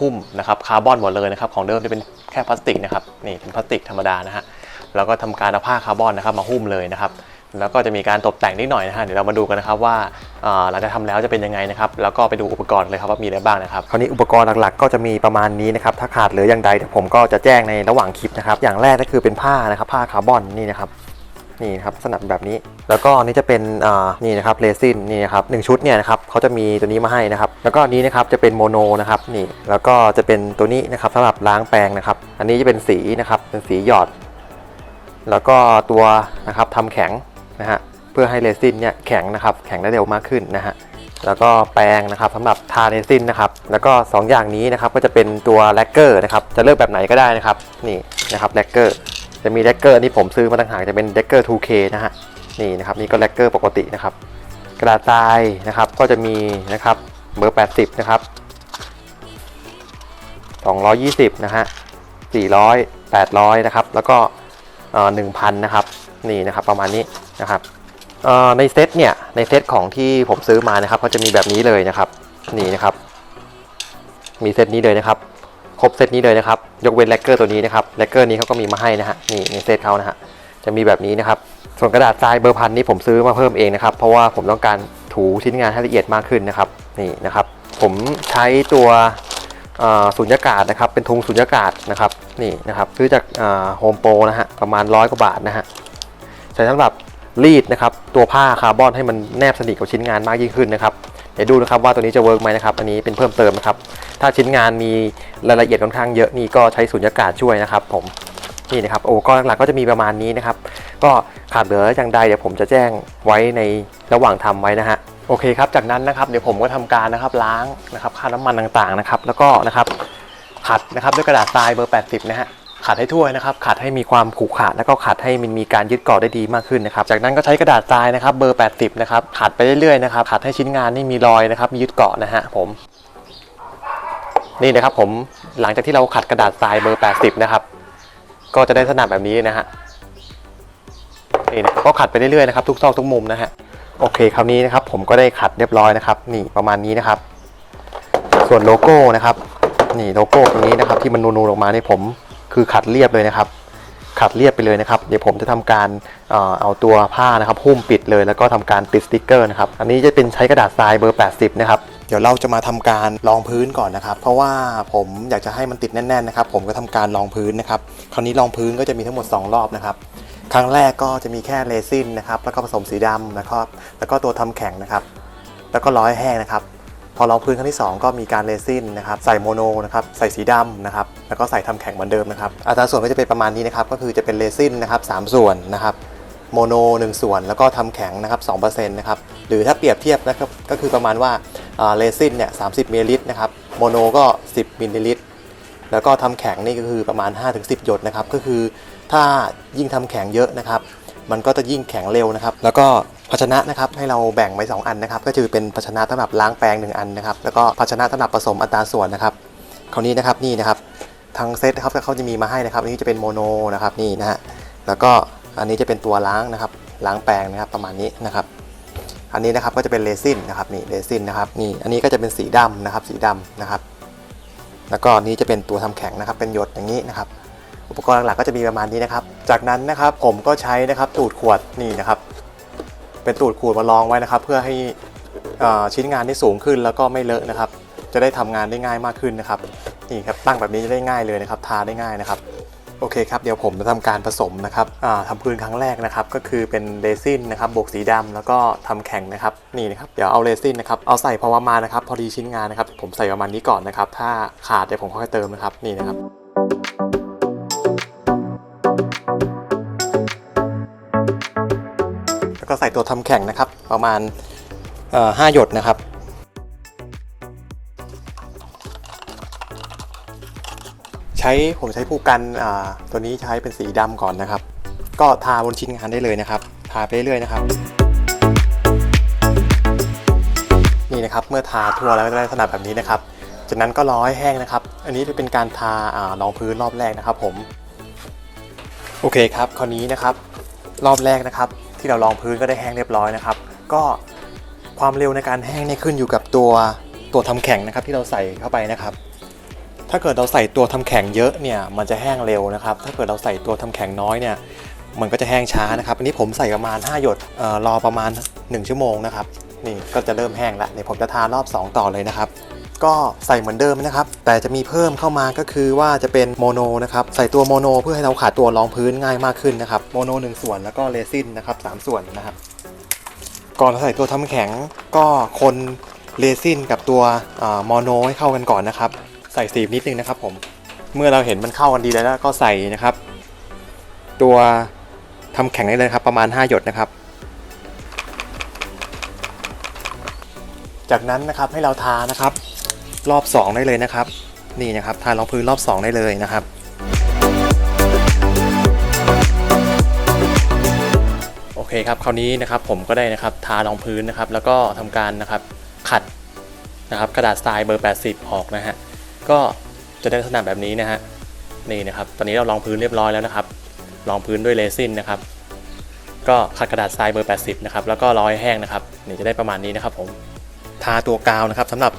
หุ้มนะครับคาร์บอนหมดเลยนะครับของเดิมจะเป็นแค่พลาสติกนะครับนี่เป็นพลาสติกธรรมดานะฮะแล้วก็ทำการเอาผ้าคาร์บอนนะครับมาหุ้มเลยนะครับแล้วก็จะมีการตกแต่งนิดหน่อยนะฮะเดี๋ยวเรามาดูกันนะครับว่าอ่าเราจะทำแล้วจะเป็นยังไงนะครับแล้วก็ไปดูอุปกรณ์เลยครับว่ามีอะไรบ้างนะครับคราวนี้อุปกรณ์หลักๆ ก็จะมีประมาณนี้นะครับถ้าขาดเหลืออย่างใดเดี๋ยวผมก็จะแจ้งในระหว่างคลิปนะครับอย่างแรกก็คือเป็นผ้านะครับผ้าคาร์บอนนี่นะครับ นี่ครับลักษณะแบบนี้ แล้วก็อันนี่จะเป็นอ่านี่นะครับเรซินนี่นะครับหนึ่งชุดเนี่ยนะครับเขาจะมีตัวนี้มาให้นะครับแล้วก็อันนี้นะครับจะเป็นโมโนนะครับนี่แล้วก็จะเป็นตัวนี้นะครับสำหรับล้างแปรงนะครับ อันนี้จะเป็นสีนะครับเป็นสีหยอด แล้วก็ตัวนะครับทำแข็งนะฮะเพื่อให้เรซินเนี่ยแข็งนะครับแข็งได้เร็วมากขึ้นนะฮะแล้วก็แปรงนะครับสำหรับทาเรซินนะครับแล้วก็สองอย่างนี้นะครับก็จะเป็นตัวแลกเกอร์นะครับจะเลือกแบบไหนก็ได้นะครับนี่นะครับแลกเกอร์ จะมีแลกเกอร์นี่ผมซื้อมาต่างหากจะเป็นแลกเกอร์ 2K นะฮะนี่นะครับนี่ก็แลกเกอร์ปกตินะครับ กระดาษทรายนะครับก็จะมีนะครับเบอร์ 80 นะครับ 220 นะฮะ 400 800 นะครับ แล้วก็เอ่อ1,000นะครับ นี่นะครับประมาณนี้นะครับในเซตเนี่ยในเซตของที่ผมซื้อมานะครับก็จะมีแบบนี้เลยนะครับ นี่นะครับ มีเซตนี้เลยนะครับ ครบเซตนี้เลยนะครับ ยกเว้นแลกเกอร์ตัวนี้นะครับแลกเกอร์นี้เขาก็มีมาให้นะฮะนี่ในเซตเขานะฮะจะมีแบบนี้นะครับ ส่วนกระดาษทรายเบอร์พันนี้ผมซื้อมาเพิ่มเองนะครับ เพราะว่าผมต้องการถูชิ้นงานให้ละเอียดมากขึ้นนะครับนี่นะครับ ผมใช้ตัวอ่อสุญญากาศนะครับ เป็นทุงสุญญากาศนะครับนี่นะครับซื้อจากโฮมโปรนะฮะประมาณร้อยกว่าบาทนะฮะใช้สำหรับ รีดนะครับตัวผ้าคาร์บอนให้มันแนบสนิทกับชิ้นงานมากยิ่งขึ้นนะครับเดี๋ยวดูนะครับว่าตัวนี้จะเวิร์กไหมนะครับอันนี้เป็นเพิ่มเติมนะครับถ้าชิ้นงานมีรายละเอียดค่อนข้างเยอะนี่ก็ใช้สุญญากาศช่วยนะครับ ผมนี่นะครับโอ้ก็หลักๆก็จะมีประมาณนี้นะครับ ก็ขาดเหลืออย่างใดเดี๋ยวผมจะแจ้งไว้ในระหว่างทำไว้นะฮะโอเคครับจากนั้นนะครับเดี๋ยวผมก็ทำการนะครับล้างนะครับค่าน้ำมันต่างๆนะครับแล้วก็นะครับขัดนะครับด้วยกระดาษทรายเบอร์ 80 นะฮะ ขัดให้ทั่วนะครับ ขัดให้มีความขรุขระแล้วก็ขัดให้มันมีการยึดเกาะได้ดีมากขึ้นนะครับ จากนั้นก็ใช้กระดาษทรายนะครับ เบอร์ 80 นะครับ ขัดไปเรื่อยๆนะครับ ขัดให้ชิ้นงานนี่มีรอยนะครับ มียึดเกาะนะฮะผม นี่นะครับผมหลังจากที่เราขัดกระดาษทรายเบอร์ 80 นะครับ ก็จะได้ลักษณะแบบนี้นะฮะนี่นะก็ขัดไปเรื่อยๆนะครับทุกซอกทุกมุมนะฮะโอเคคราวนี้นะครับผมก็ได้ขัดเรียบร้อยนะครับ นี่ประมาณนี้นะครับ ส่วนโลโก้นะครับ นี่โลโก้ตรงนี้นะครับ ที่มันนูนๆออกมานี่ผม คือขัดเรียบเลยนะครับ ขัดเรียบไปเลยนะครับ เดี๋ยวผมจะทำการเอาตัวผ้านะครับหุ้มปิดเลยแล้วก็ทำการติดสติกเกอร์นะครับ อันนี้จะเป็นใช้กระดาษทรายเบอร์ 80 นะครับ เดี๋ยวเราจะมาทำการรองพื้นก่อนนะครับ เพราะว่าผมอยากจะให้มันติดแน่นๆนะครับ ผมก็ทำการรองพื้นนะครับ คราวนี้รองพื้นก็จะมีทั้งหมด 2 รอบนะครับครั้งแรกก็จะมีแค่เรซินนะครับ แล้วก็ผสมสีดำนะครับ แล้วก็ตัวทำแข็งนะครับ แล้วก็ร้อยแห้งนะครับ อรองพื้นครั้งที่ 2 ก็มีการเรซินนะครับใส่โมโนนะครับใส่สีดำนะครับแล้วก็ใส่ทำแข็งเหมือนเดิมนะครับอัตราส่วนก็จะเป็นประมาณนี้นะครับก็คือจะเป็นเรซินนะครับสามส่วนนะครับโมโน 1 ส่วนแล้วก็ทำแข็งนะครับ2%นะครับหรือถ้าเปรียบเทียบนะครับก็คือประมาณว่าเรซินเนี่ย30มิลลิลิตรนะครับโมโนก็ 10มิลลิลิตรแล้วก็ทำแข็งนี่ก็คือประมาณ 5-10 หยดนะครับก็คือถ้ายิ่งทำแข็งเยอะนะครับมันก็จะยิ่งแข็งเร็วนะครับ แล้วก็ ภาชนะนะครับให้เราแบ่งไว้ 2 อันนะครับก็คือเป็นภาชนะสำหรับล้างแปรง1อันนะครับแล้วก็ภาชนะสำหรับผสมอัตราส่วนนะครับคราวนี้นะครับนี่นะครับทางเซตนะครับเขาจะมีมาให้นะครับอันนี้จะเป็นโมโนนะครับนี่นะฮะแล้วก็อันนี้จะเป็นตัวล้างนะครับล้างแปรงนะครับประมาณนี้นะครับ อันนี้นะครับก็จะเป็นเรซินนะครับนี่เรซินนะครับนี่อันนี้ก็จะเป็นสีดำนะครับสีดำนะครับ แล้วก็นี้จะเป็นตัวทำแข็งนะครับเป็นหยดอย่างนี้นะครับ อุปกรณ์หลักๆก็จะมีประมาณนี้นะครับ จากนั้นนะครับผมก็ใช้นะครับตูดขวดนี่นะครับ เป็นตูดขวดมาลองไว้นะครับ เพื่อให้เอ่อชิ้นงานที่สูงขึ้นแล้วก็ไม่เลอะนะครับ จะได้ทำงานได้ง่ายมากขึ้นนะครับนี่ครับตั้งแบบนี้จะได้ง่ายเลยนะครับ ทาได้ง่ายนะครับโอเคครับเดี๋ยวผมจะทำการผสมนะครับอ่าทำพื้นครั้งแรกนะครับ ก็คือเป็นเรซินนะครับบวกสีดำแล้วก็ทำแข็งนะครับนี่นะครับเดี๋ยวเอาเรซินนะครับเอาใส่พอประมาณนะครับ พอดีชิ้นงานนะครับ ผมใส่ประมาณนี้ก่อนนะครับ ถ้าขาดเดี๋ยวผมค่อยเติมนะครับนี่นะครับ ก็ใส่ตัวทำแข็งนะครับ ประมาณห้าหยดนะครับ ใช้ผมใช้ผู้กันตัวนี้ใช้เป็นสีดำก่อนนะครับ ก็ทาบนชิ้นงานได้เลยนะครับ ทาไปเรื่อยๆนะครับนี่นะครับเมื่อทาทั่วแล้วก็จะได้ลักษณะแบบนี้นะครับ จากนั้นก็รอให้แห้งนะครับ อันนี้จะเป็นการทาอารองพื้นรอบแรกนะครับผม โอเคครับ คราวนี้นะครับ รอบแรกนะครับ ที่เรารองพื้นก็ได้แห้งเรียบร้อยนะครับ ก็ความเร็วในการแห้งเนี่ยขึ้นอยู่กับตัวตัวทำแข็งนะครับที่เราใส่เข้าไปนะครับ ถ้าเกิดเราใส่ตัวทำแข็งเยอะเนี่ยมันจะแห้งเร็วนะครับ ถ้าเกิดเราใส่ตัวทำแข็งน้อยเนี่ยมันก็จะแห้งช้านะครับ อันนี้ผมใส่ประมาณ 5 หยดเออรอประมาณ 1 ชั่วโมงนะครับ นี่ก็จะเริ่มแห้งแล้วเดี๋ยวผมจะทารอบ 2 ต่อเลยนะครับ ก็ใส่เหมือนเดิมนะครับ แต่จะมีเพิ่มเข้ามาก็คือว่าจะเป็นโมโนนะครับ ใส่ตัวโมโนเพื่อให้เราขาดตัวรองพื้นง่ายมากขึ้นนะครับ โมโน 1 ส่วนแล้วก็เรซินนะครับสามส่วนนะครับ ก่อนใส่ตัวทำแข็งก็คนเรซินกับตัวโมโนให้เข้ากันก่อนนะครับ ใส่สีนิดนึงนะครับผม เมื่อเราเห็นมันเข้ากันดีแล้วก็ใส่นะครับ ตัวทำแข็งได้เลยครับประมาณ 5 หยดนะครับจากนั้นนะครับให้เราทานะครับ รอบ 2 ได้เลยนะครับ นี่นะครับทารองพื้นรอบ 2 ได้เลยนะครับ โอเคครับคราวนี้นะครับผมก็ได้นะครับทารองพื้นนะครับ แล้วก็ทำการนะครับขัดนะครับกระดาษทรายเบอร์ 80 ออกนะฮะก็จะได้ลักษณะแบบนี้นะฮะนี่นะครับ ตอนนี้เรารองพื้นเรียบร้อยแล้วนะครับรองพื้นด้วยเรซินนะครับ ก็ขัดกระดาษทรายเบอร์ 80 นะครับ แล้วก็ร้อยแห้งนะครับ นี่จะได้ประมาณนี้นะครับผม ทาตัวกาวนะครับสำหรับ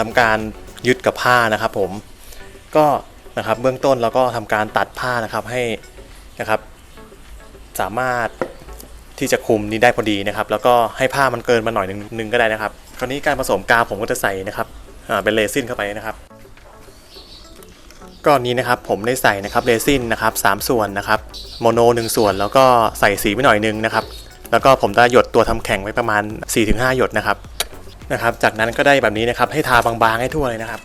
ทำการยึดกับผ้านะครับ ผมก็นะครับเบื้องต้นเราก็ทำการตัดผ้านะครับให้นะครับ สามารถที่จะคุมนี้ได้พอดีนะครับ แล้วก็ให้ผ้ามันเกินมาหน่อยนึงนึงก็ได้นะครับ คราวนี้การผสมกาวผมก็จะใส่นะครับเป็นเรซินเข้าไปนะครับก้อนนี้นะครับผมได้ใส่นะครับเรซินนะครับสามส่วนนะครับโมโนหนึ่งส่วน แล้วก็ใส่สีไปหน่อยนึงนะครับ แล้วก็ผมจะหยดตัวทำแข็งไว้ประมาณ 4-5 หยดนะครับ นะครับ จากนั้นก็ได้แบบนี้นะครับ ให้ทาบางๆให้ทั่วเลยนะครับ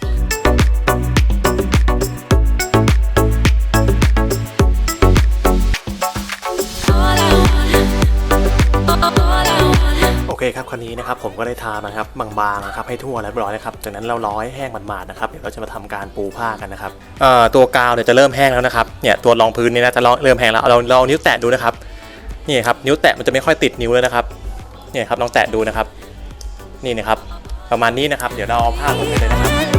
โอเคครับคันนี้นะครับผมก็ได้ทานะครับบางๆนะครับให้ทั่วแล้วเรียบร้อยนะครับจากนั้นเราร้อยแห้งหมาดๆนะครับเดี๋ยวเราจะมาทำการปูผ้ากันนะครับตัวกาวเนี่ยจะเริ่มแห้งแล้วนะครับเนี่ยตัวรองพื้นเนี่ยนะจะเริ่มแห้งแล้วเราเราเอานิ้วแตะดูนะครับนี่ครับนิ้วแตะมันจะไม่ค่อยติดนิ้วเลยนะครับเนี่ยครับลองแตะดูนะครับ นี่นะครับ ประมาณนี้นะครับ เดี๋ยวเราเอาผ้าลงไปเลยนะครับ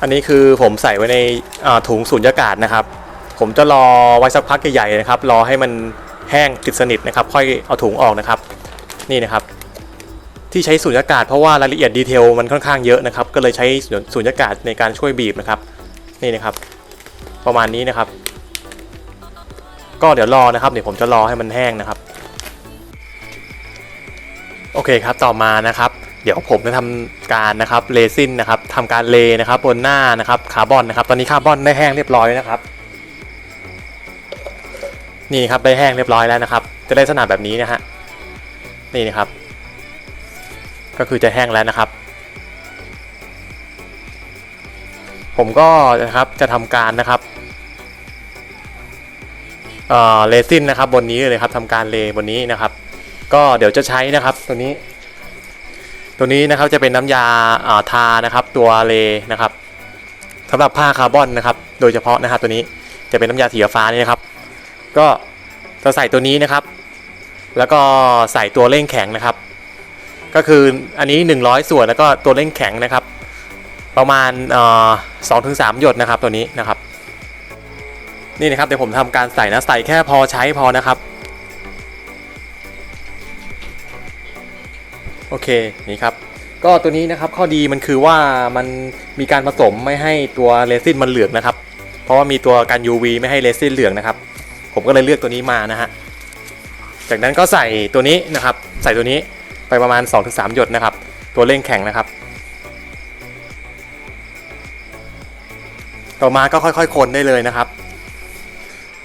อันนี้คือผมใส่ไว้ในถุงสูญญากาศนะครับ ผมจะรอไว้สักพักใหญ่ๆนะครับ รอให้มันแห้งติดสนิทนะครับ ค่อยเอาถุงออกนะครับ นี่นะครับ ที่ใช้สูญญากาศเพราะว่ารายละเอียดดีเทลมันค่อนข้างเยอะนะครับ ก็เลยใช้สูญญากาศในการช่วยบีบนะครับ นี่นะครับ ประมาณนี้นะครับ ก็เดี๋ยวรอนะครับเดี๋ยวผมจะรอให้มันแห้งนะครับ โอเคครับ ต่อมานะครับ เดี๋ยวผมจะทำการนะครับเลซินนะครับทำการเลนะครับบนหน้านะครับคาร์บอนนะครับ ตอนนี้คาร์บอนได้แห้งเรียบร้อยแล้วนะครับ นี่ครับได้แห้งเรียบร้อยแล้วนะครับ จะได้ลักษณะแบบนี้นะฮะนี่นะครับ ก็คือจะแห้งแล้วนะครับ ผมก็นะครับจะทำการนะครับเอ่อเลซินนะครับบนนี้เลยครับทำการเลบนนี้นะครับ ก็เดี๋ยวจะใช้นะครับตัวนี้ ตัวนี้นะครับจะเป็นน้ำยาอ่าทานะครับ ตัวเลนะครับสำหรับผ้าคาร์บอนนะครับ โดยเฉพาะนะครับตัวนี้จะเป็นน้ำยาสีฟ้านี่นะครับ ก็จะใส่ตัวนี้นะครับ แล้วก็ใส่ตัวเร่งแข็งนะครับ ก็คืออันนี้ 100 ส่วนแล้วก็ตัวเร่งแข็งนะครับ ประมาณสองถึงสามหยดนะครับตัวนี้นะครับ นี่นะครับเดี๋ยวผมทำการใส่นะใส่แค่พอใช้พอนะครับ โอเคนี่ครับก็ตัวนี้นะครับข้อดีมันคือว่ามันมีการผสมไม่ให้ตัวเรซินมันเหลืองนะครับ เพราะว่ามีตัวกัน UV ไม่ให้เรซินเหลืองนะครับ ผมก็เลยเลือกตัวนี้มานะฮะจากนั้นก็ใส่ตัวนี้นะครับ ใส่ตัวนี้ไปประมาณ 2-3 หยดนะครับ ตัวเร่งแข็งนะครับ ต่อมาก็ค่อยๆคนได้เลยนะครับ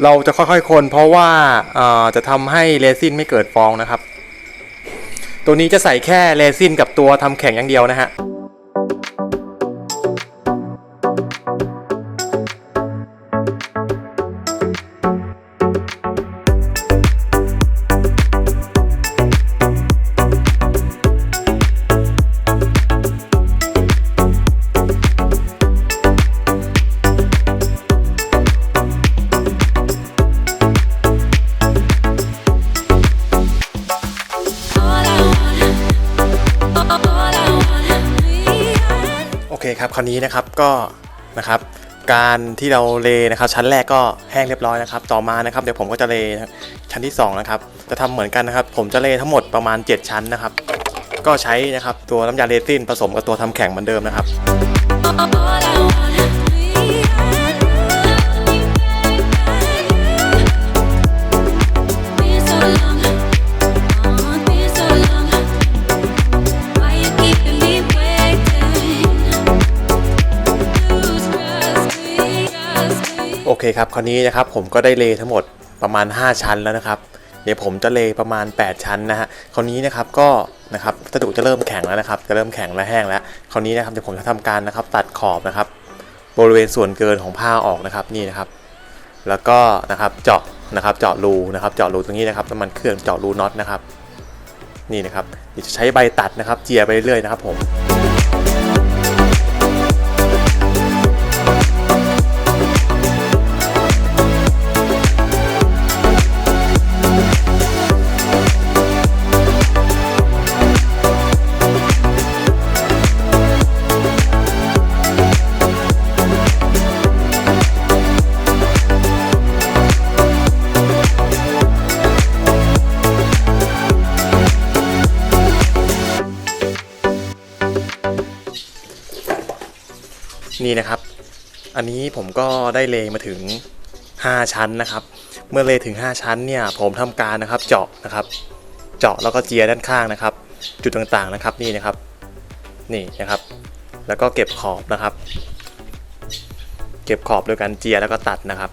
เราจะค่อยๆคนเพราะว่าจะทำให้เรซินไม่เกิดฟองนะครับ ตัวนี้จะใส่แค่เรซินกับตัวทำแข็งอย่างเดียวนะฮะ นี้นะครับก็นะครับการที่เราเลนะครับชั้นแรกก็แห้งเรียบร้อยนะครับ ต่อมานะครับเดี๋ยวผมก็จะเลชั้นที่สองนะครับจะทำเหมือนกันนะครับ ผมจะเลทั้งหมดประมาณ 7 ชั้นนะครับ ก็ใช้นะครับตัวน้ำยาเรซินผสมกับตัวทำแข็งเหมือนเดิมนะครับ เคครับคราวนี้นะครับผมก็ได้เลทั้งหมดประมาณ 5 ชั้นแล้วนะครับ เดี๋ยวผมจะเลประมาณ 8 ชั้นนะฮะคราวนี้นะครับก็นะครับวัสดุจะเริ่มแข็งแล้วนะครับ จะเริ่มแข็งและแห้งแล้วคราวนี้นะครับเดี๋ยวผมจะทำการนะครับตัดขอบนะครับ บริเวณส่วนเกินของผ้าออกนะครับนี่นะครับ แล้วก็นะครับเจาะนะครับเจาะรูนะครับ เจาะรูตรงนี้นะครับน้ำมันเครื่องเจาะรูน็อตนะครับ นี่นะครับเดี๋ยวจะใช้ใบตัดนะครับ เจียไปเรื่อยๆนะครับผม นี่นะครับ อันนี้ผมก็ได้เลมาถึง 5 ชั้นนะครับ เมื่อเลถึง 5 ชั้นเนี่ยผมทำการนะครับเจาะนะครับ เจาะแล้วก็เจียด้านข้างนะครับ จุดต่างๆนะครับนี่นะครับ นี่นะครับ แล้วก็เก็บขอบนะครับ เก็บขอบโดยการเจียแล้วก็ตัดนะครับ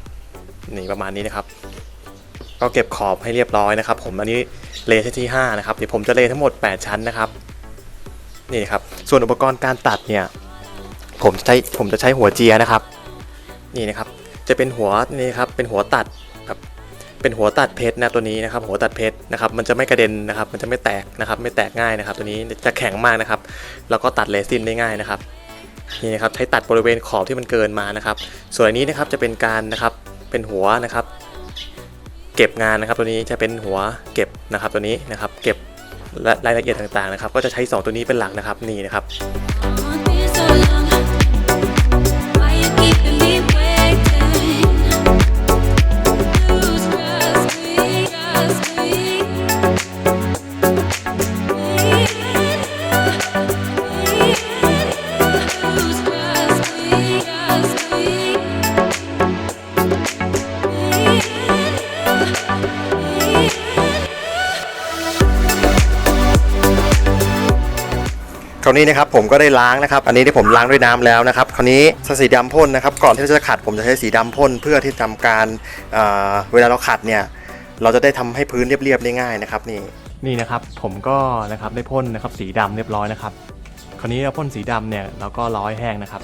นี่ประมาณนี้นะครับ ก็เก็บขอบให้เรียบร้อยนะครับ ผมอันนี้เลที่ 5 นะครับ เดี๋ยวผมจะเลทั้งหมด 8 ชั้นนะครับ นี่ครับ ส่วนอุปกรณ์การตัดเนี่ย ผมจะใช้ผมจะใช้หัวเจียนะครับ นี่นะครับ จะเป็นหัวนี่ครับเป็นหัวตัดครับเป็นหัวตัดเพชรนะตัวนี้นะครับ หัวตัดเพชรนะครับ มันจะไม่กระเด็นนะครับ มันจะไม่แตกนะครับ ไม่แตกง่ายนะครับ ตัวนี้จะแข็งมากนะครับ แล้วก็ตัดเรซินได้ง่ายนะครับนี่นะครับใช้ตัดบริเวณขอบที่มันเกินมานะครับ ส่วนอันนี้นะครับจะเป็นการนะครับเป็นหัวนะครับ เก็บงานนะครับ ตัวนี้จะเป็นหัวเก็บนะครับ ตัวนี้นะครับ เก็บรายละเอียดต่างๆนะครับ ก็จะใช้สองตัวนี้เป็นหลักนะครับนี่นะครับ ราวนี้นะครับผมก็ได้ล้างนะครับอันนี้ที่ผมล้างด้วยน้ำแล้วนะครับคราวนี้สีดำพ่นนะครับก่อนที่เราจะขัดผมจะใช้สีดำพ่นเพื่อที่ทำการเเวลาเราขัดเนี่ยเราจะได้ทำให้พื้นเรียบๆได้ง่ายนะครับนี่นี่นะครับผมก็นะครับได้พ่นนะครับสีดำเรียบร้อยนะครับคราวนี้เราพ่นสีดำเนี่ยเราก็ร้อยแห้งนะครับ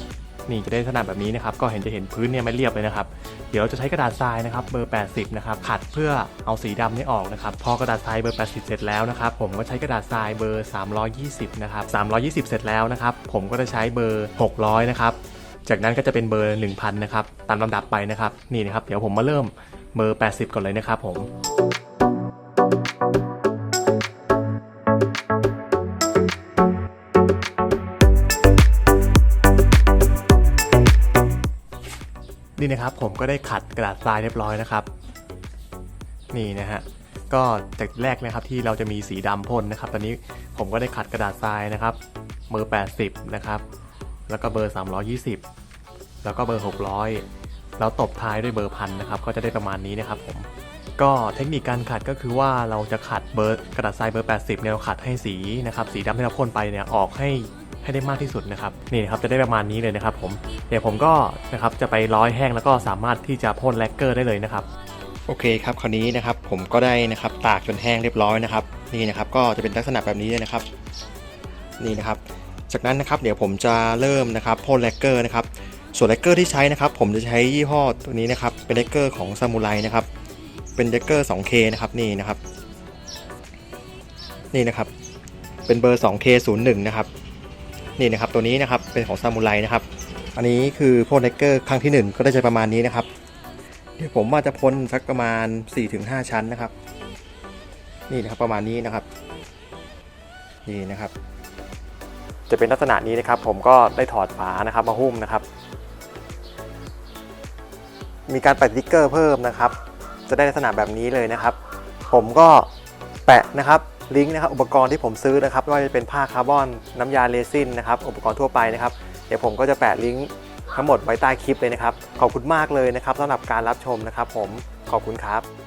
นี่จะได้ขนาดแบบนี้นะครับก็เห็นจะเห็นพื้นเนี่ยไม่เรียบเลยนะครับเดี๋ยวเราจะใช้กระดาษทรายนะครับเบอร์ 80 นะครับขัดเพื่อเอาสีดำนี่ออกนะครับพอกระดาษทรายเบอร์ 80 เสร็จแล้วนะครับผมก็ใช้กระดาษทรายเบอร์ 320 นะครับ 320 เสร็จแล้วนะครับผมก็จะใช้เบอร์ 600 นะครับจากนั้นก็จะเป็นเบอร์ 1,000 นะครับตามลำดับไปนะครับนี่นะครับเดี๋ยวผมมาเริ่มเบอร์ 80 ก่อนเลยนะครับผม นี่นะครับผมก็ได้ขัดกระดาษทรายเรียบร้อยนะครับ นี่นะฮะก็จากแรกนะครับที่เราจะมีสีดำพ่นนะครับ ตอนนี้ผมก็ได้ขัดกระดาษทรายนะครับเบอร์ 80 นะครับ แล้วก็เบอร์ 320 แล้วก็เบอร์ 600 แล้วตบท้ายด้วยเบอร์พันนะครับ ก็จะได้ประมาณนี้นะครับผมก็เทคนิคการขัดก็คือว่าเราจะขัดเบอร์กระดาษทรายเบอร์ 80เนี่ยเราขัดให้สีนะครับสีดำที่เราพ่นไปเนี่ยออกให้ ให้ได้มากที่สุดนะครับนี่นะครับจะได้ประมาณนี้เลยนะครับผมเดี๋ยวผมก็นะครับจะไปร้อยแห้งแล้วก็สามารถที่จะพ่นแลกเกอร์ได้เลยนะครับโอเคครับคราวนี้นะครับผมก็ได้นะครับตากจนแห้งเรียบร้อยนะครับนี่นะครับก็จะเป็นลักษณะแบบนี้เลยนะครับนี่นะครับจากนั้นนะครับเดี๋ยวผมจะเริ่มนะครับพ่นแลกเกอร์นะครับส่วนแลกเกอร์ที่ใช้นะครับผมจะใช้ยี่ห้อตัวนี้นะครับเป็นแลกเกอร์ของซามูไรนะครับเป็นเดกเกอร์ 2K นะครับนี่นะครับนี่นะครับเป็นเบอร์ 2K01 นะครับ นี่นะครับตัวนี้นะครับเป็นของซามูไรนะครับ อันนี้คือพ่นเดกเกอร์ครั้งที่ 1 ก็ได้จะประมาณนี้นะครับ เดี๋ยวผมว่าจะพ่นสักประมาณ 4-5 ชั้นนะครับ นี่นะครับประมาณนี้นะครับ นี่นะครับ จะเป็นลักษณะนี้นะครับ ผมก็ได้ถอดฝานะครับมาหุ้มนะครับ มีการแปะสติ๊กเกอร์เพิ่มนะครับ จะได้ลักษณะแบบนี้เลยนะครับ ผมก็แปะนะครับ ลิงก์นะครับอุปกรณ์ที่ผมซื้อนะครับไม่ว่าจะเป็นผ้าคาร์บอนน้ำยาเรซินนะครับอุปกรณ์ทั่วไปนะครับเดี๋ยวผมก็จะแปะลิงก์ทั้งหมดไว้ใต้คลิปเลยนะครับ ขอบคุณมากเลยนะครับสำหรับการรับชมนะครับ ผมขอบคุณครับ